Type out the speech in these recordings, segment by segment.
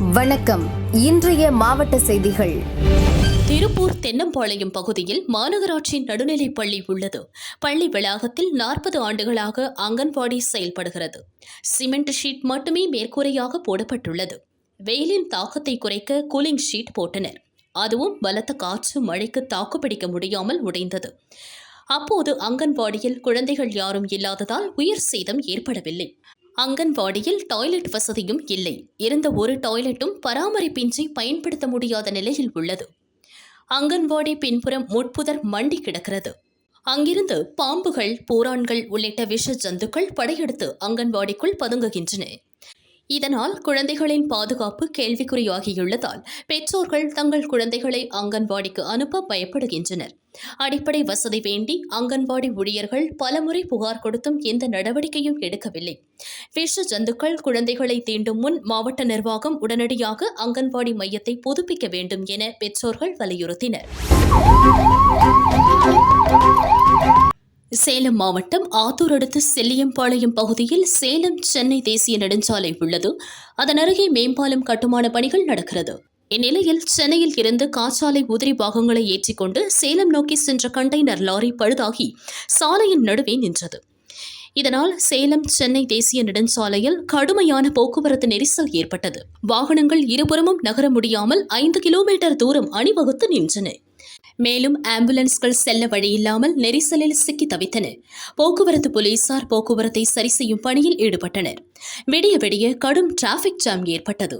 வணக்கம். இன்றைய மாவட்ட செய்திகள். திருப்பூர் தென்னம்பாளையம் பகுதியில் மாநகராட்சி நடுநிலைப் பள்ளி உள்ளது. பள்ளி வளாகத்தில் நாற்பது ஆண்டுகளாக அங்கன்வாடி செயல்படுகிறது. சிமெண்ட் ஷீட் மட்டுமே மேற்கூரையாக போடப்பட்டுள்ளது. வெயிலின் தாக்கத்தை குறைக்க கூலிங் ஷீட் போட்டனர். அதுவும் பலத்த காற்று மழைக்கு தாக்குப்பிடிக்க முடியாமல் உடைந்தது. அப்போது அங்கன்வாடியில் குழந்தைகள் யாரும் இல்லாததால் உயிர் சேதம் ஏற்படவில்லை. அங்கன்வாடியில் டாய்லெட் வசதியும் இல்லை. இருந்த ஒரு டாய்லெட்டும் பராமரிப்பின்றி பயன்படுத்த முடியாத நிலையில் உள்ளது. அங்கன்வாடி பின்புறம் முட்புதர் மண்டி கிடக்கிறது. அங்கிருந்து பாம்புகள் பூரான்கள் உள்ளிட்ட விஷ ஜந்துக்கள் படையெடுத்து அங்கன்வாடிக்குள் பதுங்குகின்றன. இதனால் குழந்தைகளின் பாதுகாப்பு கேள்விக்குறியாகியுள்ளதால் பெற்றோர்கள் தங்கள் குழந்தைகளை அங்கன்வாடிக்கு அனுப்ப பயப்படுகின்றனர். அடிப்படை வசதி வேண்டி அங்கன்வாடி ஊழியர்கள் பலமுறை புகார் கொடுத்தும் எந்த நடவடிக்கையும் எடுக்கவில்லை. விஷ ஜந்துக்கள் குழந்தைகளை தீண்டும் முன் மாவட்ட நிர்வாகம் உடனடியாக அங்கன்வாடி மையத்தை புதுப்பிக்க வேண்டும் என பெற்றோர்கள் வலியுறுத்தினர். சேலம் மாவட்டம் ஆத்தூர் அடுத்த செல்லியம்பாளையம் பகுதியில் சேலம் சென்னை தேசிய நெடுஞ்சாலை உள்ளது. அதன் அருகே மேம்பாலம் கட்டுமான பணிகள் நடக்கிறது. இந்நிலையில் சென்னையில் இருந்து காற்றாலை உதிரி பாகங்களை ஏற்றிக்கொண்டு சேலம் நோக்கி சென்ற கண்டெய்னர் லாரி பழுதாகி சாலையின் நடுவே நின்றது. இதனால் சேலம் சென்னை தேசிய நெடுஞ்சாலையில் கடுமையான போக்குவரத்து நெரிசல் ஏற்பட்டது. வாகனங்கள் இருபுறமும் நகர முடியாமல் ஐந்து கிலோமீட்டர் தூரம் அணிவகுத்து நின்றன. மேலும் ஆம்புலன்ஸ்கள் செல்ல வழியில்லாமல் நெரிசலில் சிக்கி தவித்தன போக்குவரத்து போலீசார் போக்குவரத்தை சரி செய்யும் பணியில் ஈடுபட்டனர். விடிய விடிய கடும் டிராபிக் ஜாம் ஏற்பட்டது.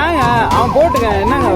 ஏங்க அவன் போட்டுக்க என்னங்க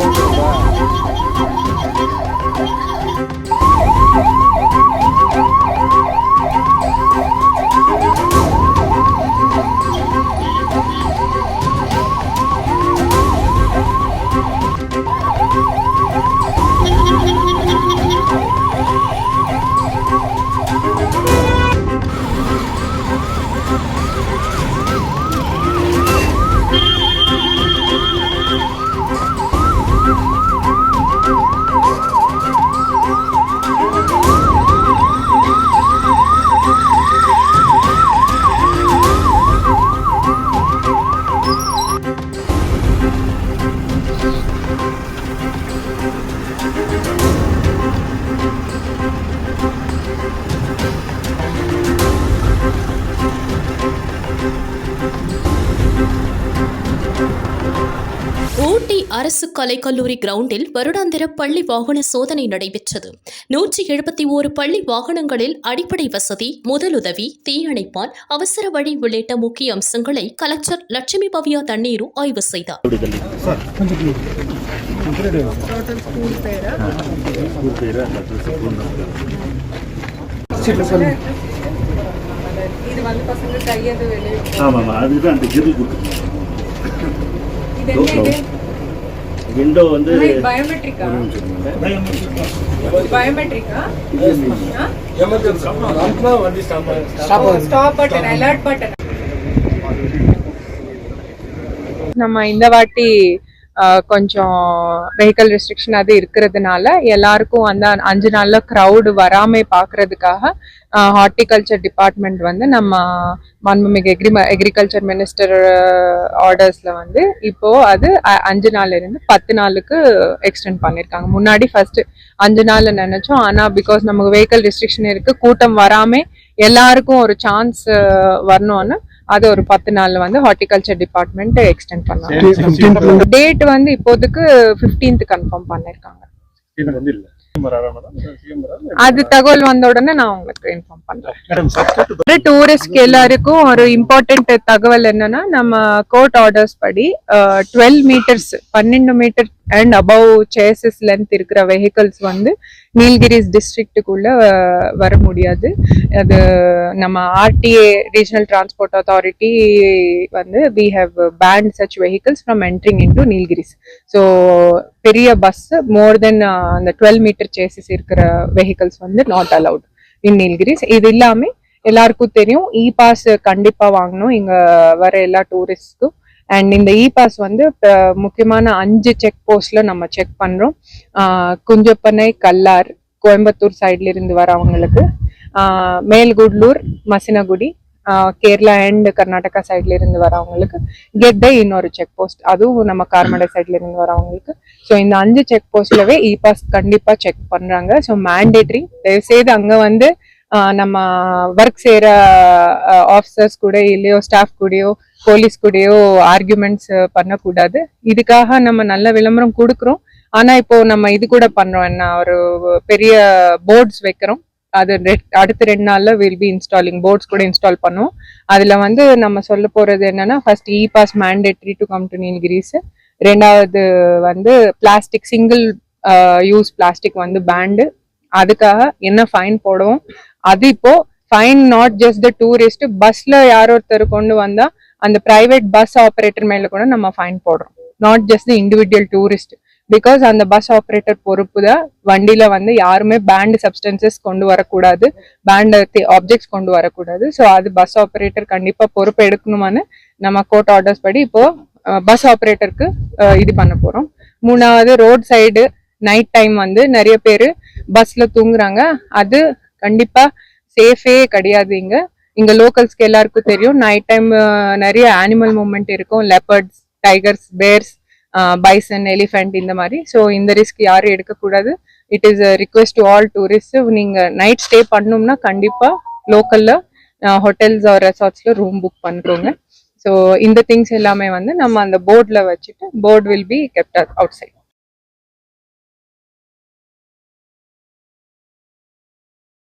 ஊட்டி அரசு கலைக்கல்லூரி கிரவுண்டில் வருடாந்திர பள்ளி வாகன சோதனை நடைபெற்றது. நூற்றி எழுபத்தி ஓரு பள்ளி வாகனங்களில் அடிப்படை வசதி முதலுதவி தீயணைப்பான் அவசர வழி உள்ளிட்ட முக்கிய அம்சங்களை கலெக்டர் லட்சுமி பவ்யா தண்ணீரு ஆய்வு செய்தார். இது வந்து பசங்க கையது வெளியே ஆமாம் அதுதான் அந்த கிரில் இது என்ன இது? விண்டோ வந்து பயோமெட்ரிக்கா பயோமெட்ரிக்கா ஸ்டாப் பட்டன் அலர்ட் பட்டன் நம்ம இந்த வாட்டி கொஞ்சம் வெஹிக்கல் ரெஸ்ட்ரிக்ஷன் அது இருக்கிறதுனால எல்லாருக்கும் அந்த அஞ்சு நாளில் க்ரௌடு வராமல் பார்க்கறதுக்காக ஹார்டிகல்ச்சர் டிபார்ட்மெண்ட் வந்து நம்ம மாண்புமிகு எக்ரி எக்ரிகல்ச்சர் மினிஸ்டர் ஆர்டர்ஸில் வந்து இப்போது அது அஞ்சு நாள்ல இருந்து பத்து நாளுக்கு எக்ஸ்டெண்ட் பண்ணிருக்காங்க. முன்னாடி ஃபஸ்ட்டு அஞ்சு நாளில் நினச்சோம். ஆனால் பிகாஸ் நமக்கு வெஹிக்கல் ரெஸ்ட்ரிக்ஷன் இருக்குது கூட்டம் வராமல் எல்லாருக்கும் ஒரு சான்ஸ் வரணும்னு அது ஒரு பத்து நாள்ல வந்து ஹார்டிகல்ச்சர் டிபார்ட்மெண்ட் எக்ஸ்டெண்ட் பண்ணாங்க டேட் வந்து இப்போதைக்கு 15th கன்ஃபார்ம் பண்ணிருக்காங்க. வந்து இல்லை. அது தகவல் வந்த உடனே நான் உங்களுக்கு இன்ஃபார்ம் பண்றேன். டூரிஸ்ட்க்கு எல்லாருக்கும் ஒரு இம்பார்ட்டன்ட் தகவல் என்னன்னா நம்ம கோர்ட் ஆர்டர்ஸ் படி டுவெல் மீட்டர்ஸ் பன்னெண்டு metre and above chassis length இருக்கிற வெஹிக்கல்ஸ் வந்து நீல்கிரிஸ் டிஸ்ட்ரிக்ட்டுக்குள்ள வர முடியாது. அது நம்ம ஆர்டிஏ ரீஜனல் டிரான்ஸ்போர்ட் அத்தாரிட்டி வந்து we have banned such vehicles from entering into Nilgiris so பெரிய பஸ் மோர் தென் அந்த டுவெல் மீட்டர் சேசஸ் இருக்கிற வெஹிக்கல்ஸ் வந்து நாட் அலவுட் இன் நீல்கிரிஸ் இது இல்லாமல் எல்லாருக்கும் தெரியும் இ பாஸ் கண்டிப்பா வாங்கணும். இங்க வர எல்லா டூரிஸ்ட்க்கும் அண்ட் இந்த இ பாஸ் வந்து முக்கியமான அஞ்சு செக் போஸ்ட்ல நம்ம செக் பண்றோம். ஆஹ் குஞ்சப்பனை கல்லார் கோயம்புத்தூர் சைட்ல இருந்து வரவங்களுக்கு மேல்குட்லூர் மசினகுடி கேரளா அண்ட் கர்நாடகா சைட்ல இருந்து வரவங்களுக்கு கெட்டை இன்னொரு செக் போஸ்ட் அதுவும் நம்ம கார்மடை சைட்ல இருந்து வரவங்களுக்கு ஸோ இந்த அஞ்சு செக் போஸ்ட்லவே இ பாஸ் கண்டிப்பா செக் பண்றாங்க. ஸோ மேண்டேட்ரி தயவுசெய்து அங்க வந்து ஆஹ் நம்ம ஒர்க் செய்யற ஆஃபீஸர்ஸ் கூட இல்லையோ ஸ்டாஃப் கூடயோ போலீஸ் கூடயோ ஆர்குமெண்ட்ஸ் பண்ணக்கூடாது. இதுக்காக நம்ம நல்ல விளம்பரம் கொடுக்குறோம். ஆனா இப்போ நம்ம இது கூட பண்றோம். என்ன ஒரு பெரிய போர்ட்ஸ் வைக்கிறோம். அது ரெட்- அடுத்த ரெண்டு நாள்ல வில் பி இன்ஸ்டாலிங் போர்ட்ஸ் கூட இன்ஸ்டால் பண்ணுவோம். அதுல வந்து நம்ம சொல்ல போறது என்னன்னா first e pass mandatory to come to Nilgiris ரெண்டாவது வந்து பிளாஸ்டிக் சிங்கிள் யூஸ் பிளாஸ்டிக் வந்து பேண்டு அதுக்காக என்ன ஃபைன் போடுவோம்? அது இப்போ fine not just the tourist பஸ்ல யாரோ ஒருத்தர் கொண்டு வந்தா அந்த பிரைவேட் பஸ் ஆப்ரேட்டர் மேல கூட நம்ம ஃபைன் போடுறோம். Not just individual tourist because அந்த பஸ் ஆப்ரேட்டர் பொறுப்பு தான் வண்டியில வந்து யாருமே பேண்ட் சப்ஸ்டன்சஸ் கொண்டு வரக்கூடாது. பேண்ட் ஆப்ஜெக்ட்ஸ் கொண்டு வரக்கூடாது. ஸோ அது பஸ் ஆப்ரேட்டர் கண்டிப்பா பொறுப்பு எடுக்கணுமான்னு நம்ம கோர்ட் ஆர்டர்ஸ் படி இப்போ பஸ் ஆப்ரேட்டருக்கு இது பண்ண போறோம். மூணாவது ரோட் சைடு நைட் டைம் வந்து நிறைய பேர் பஸ்ல தூங்குறாங்க. அது கண்டிப்பா சேஃபே கிடையாது இங்க. இங்க லோக்கல்ஸ்க்கு எல்லாருக்கும் தெரியும். நைட் டைம் நிறைய அனிமல் மூமெண்ட் இருக்கும். Leopards tigers bears bison elephant இந்த மாதிரி. ஸோ இந்த ரிஸ்க் யாரும் எடுக்கக்கூடாது. It is request to all tourist நீங்க நைட் ஸ்டே பண்ணோம்னா கண்டிப்பா லோக்கல்ல ஹோட்டல்ஸ் ரெசார்ட்ஸ்ல ரூம் புக் பண்ணுறோங்க ஸோ இந்த திங்ஸ் எல்லாமே வந்து நம்ம அந்த போர்டில் வச்சுட்டு board will be kept outside